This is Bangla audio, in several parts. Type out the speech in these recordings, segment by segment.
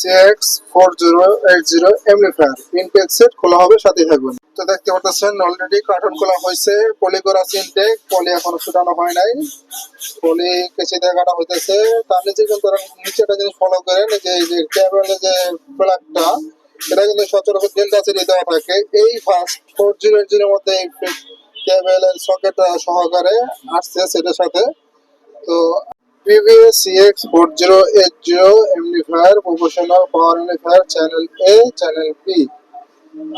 CX four zero eight zero amplifier intake set খোলা হবে সাথে থাকবেন তো দেখতে পাচ্ছেন অলরেডি কার্টন খোলা হয়েছে। পলি করা ইনটেক পলি এখনও শুটানো হয় নাই। পলি কেচে দেখানো হইতেছে। তার নিচে কিন্তু ওরা নিচেটা জিনিস ফলো করেন যে যে কেবলের যে প্লাগটা এটা কিন্তু সচরাচর ডেল্টা সিটি দেওয়া থাকে। এই ফার্স্ট ফোর জিরো এইট জিরোর মধ্যে এই কেবলের সকেট সহকারে আসছে, সেটার সাথে। তো previous CX 4080 amplifier professional power amplifier channel A channel B.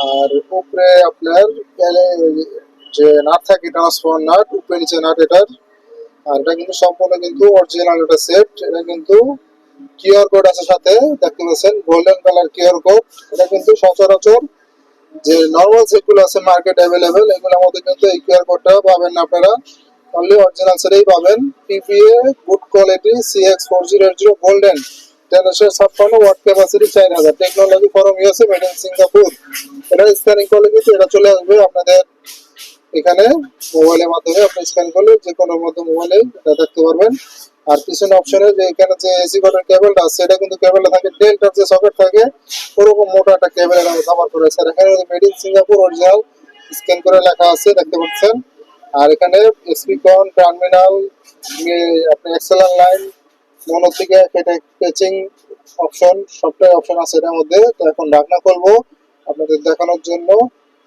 আর উপরে আপনার যে নাট থাকে ট্রান্সফার নাট উপরে নিচে নাট এটার আর এটা কিন্তু সম্পূর্ণ কিন্তু অরিজিনাল একটা সেট এটা কিন্তু কিউআর কোড আছে সাথে, দেখতে পাচ্ছেন গোল্ডেন কালার কিউআর কোড এটা কিন্তু সচরাচর যে নর্মাল সেটগুলো আছে মার্কেট অ্যাভেলেবেল এগুলোর মধ্যে কিন্তু এই কিউআর কোডটা পাবেন না আপনারা। অনলি অরিজিনাল সেটাই পাবেন। PPA good quality CX four zero zero golden tension ছাপ্পান্ন ওয়াট ক্যাপাসিটি চার হাজার। Technology from USA made in Singapore এটা স্ক্যানিং করলে কিন্তু এটা চলে আসবে আপনাদের এখানে। মোবাইলের মাধ্যমে আপনি স্ক্যান করলে যে কোনো মধ্যে মোবাইলে এটা দেখতে পারবেন। আর পিছনে অপশনে যে এখানে যে এসি কটের কেবলটা আছে, এটা কিন্তু কেবলটা থাকে। ডেল্টার যে সকেট থাকে, ওরকম মোটা একটা কেবল এটা ব্যবহার করে স্যার এখানে made in Singapore original scan করে লেখা আছে, দেখতে পাচ্ছেন। আর এখানে স্পিকন টার্মিনাল আপনি এক্সেলার লাইন মনো থেকে এটা পেচিং অপশন সবটাই অপশন আছে এটার মধ্যে। তো এখন ঢাকনা করব আপনাদের দেখানোর জন্য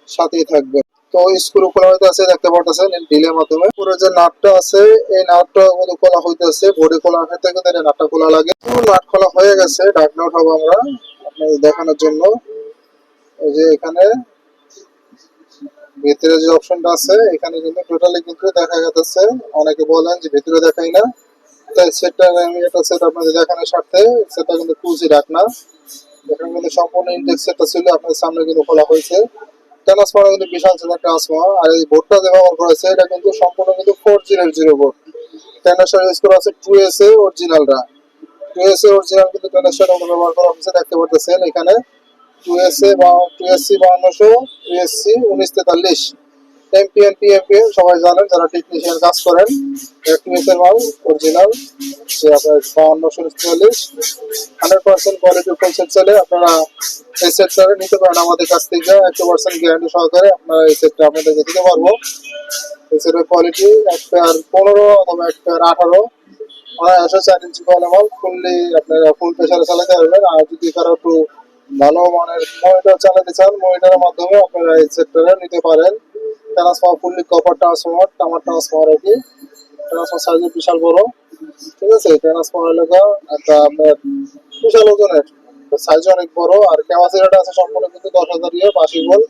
সাথেই থাকবে তো স্ক্রু খোলা হইতে আছে, দেখতে পাচ্ছেন ডিলের মাধ্যমে। পুরো যে নাটটা আছে, এই নাটটা কিন্তু খোলা হইতেছে বোর্ডে খোলা হইতে কিন্তু এই নাটটা খোলা লাগে। পুরো নাট খোলা হয়ে গেছে ঢাকনা উঠাবো আমরা, আপনাদের দেখানোর জন্য। এই যে এখানে ভিতরে যে অপশনটা আছে, এখানে কিন্তু টোটালি কিন্তু দেখা যাচ্ছে অনেকে বলেন যে ভিতরে দেখাই না। তাই সেটটা আমি একটা সেট আপনাদের দেখানোর স্বার্থে সেটা কিন্তু খুলছি ঢাকনা এখানে কিন্তু সম্পূর্ণ ইন্ডেক্স সেটটা ছিল আপনাদের সামনে কিন্তু খোলা হয়েছে। ট্রান্সফার কিন্তু বিশাল ছিল ট্রান্সফার আর এই বোর্ডটা যে ব্যবহার করেছে এটা কিন্তু সম্পূর্ণ কিন্তু four zero zero board transfer use করা আছে টু এস এ অরিজিনালটা টু। এস এ অরিজিনাল কিন্তু ট্রান্সফার ব্যবহার করা হয়েছে, দেখতে পাচ্ছেন এখানে। টু এস এ বা টু এস সি বাউন্নশো, টু এস সি উনিশ তেতাল্লিশ। এমপিএন পিএমপিএন সবাই জানেন যারা টেকনিশিয়ান কাজ করেন অরিজিনাল যে হান্ড্রেড পার্সেন্ট কোয়ালিটি সেট চলে আপনারা এই সেটটা নিতে পারেন আমাদের কাছ থেকে। একশো পার্সেন্ট গ্যারান্টি সহকারে আপনারা এই সেটটা আপনাদেরকে দিতে পারব। এই সেটের কোয়ালিটি এক পনেরো অথবা আঠারো। অনায়াসে চার ইঞ্চি কলে মাল ফুললি আপনারা ফুল প্রেশারে চালাতে পারবেন। আর যদি কারও একটু ভালো মানের মনিটর চালাতে চান মনিটরের মাধ্যমে আপনারা এই সেটটা নিতে পারেন। ট্রান্সফার ফুললি কপার ট্রান্সফার টামার ট্রান্সফার আর কি। ট্রান্সফার সাইজ বিশাল বড়। ঠিক আছে? ট্রান্সফার এলাকা একটা আপনার বিশাল ওজনের। সাইজ অনেক বড় আর ক্যাপাসিটিটা আছে সম্পূর্ণ কিন্তু দশ হাজার ইয়ে বাসি বল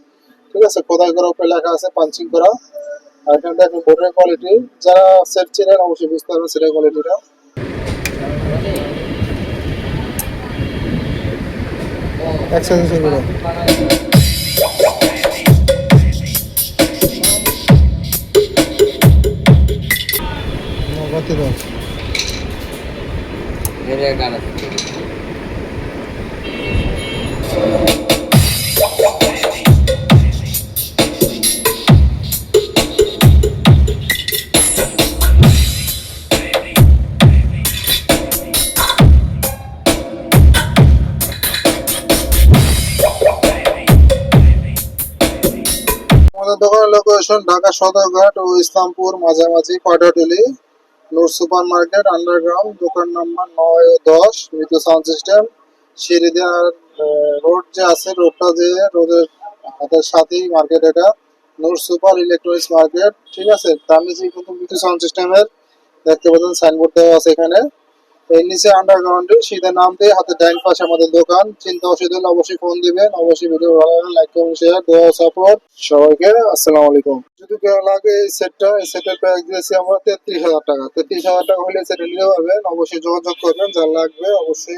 ঠিক আছে? খোদাই করে উপরে লেখা আছে পাঞ্চিং করা। আর এখানে দেখেন বোর্ডের কোয়ালিটি যারা সেট চিনেন অবশ্যই বুঝতে পারবেন সেটার কোয়ালিটিটা এক্সেন্সিং করে বাতি দাও আমাদের দোকানের লোকেশন ঢাকা সদরঘাট ও ইসলামপুর মাঝামাঝি Patuatuli Noor super market underground দোকান নাম্বার নয় ও দশ মৃত্যু সাউন্ড সিস্টেম সিঁড়িদিয়ার রোড যে আছে রোডটা যে রোডের হাতের সাথেই মার্কেট এটা। নূর সুপার ইলেকট্রনিক্স মার্কেট ঠিক আছে? তার নিচে কিন্তু মৃত্যু সাউন্ড সিস্টেমের দেখতে পাচ্ছেন সাইনবোর্ড দেওয়া আছে এখানে। এর নিচে আন্ডারগ্রাউন্ডে সেটা নাম দিয়ে হাতে ডাইন পাশে আমাদের দোকান। চিন্তা অসুবিধা হলে অবশ্যই ফোন দিবেন। অবশ্যই ভিডিও ভালো লাগলে লাইক করুন শেয়ার দোয়া সাপোর্ট সবাইকে। আসসালামু আলাইকুম। যদি কেউ লাগে এই সেটটা এই সেটের প্রাইস দিয়েছি আমরা তেত্রিশ হাজার টাকা। তেত্রিশ হাজার টাকা হলে সেটা নিতে পারবেন। অবশ্যই যোগাযোগ করবেন। যা লাগবে অবশ্যই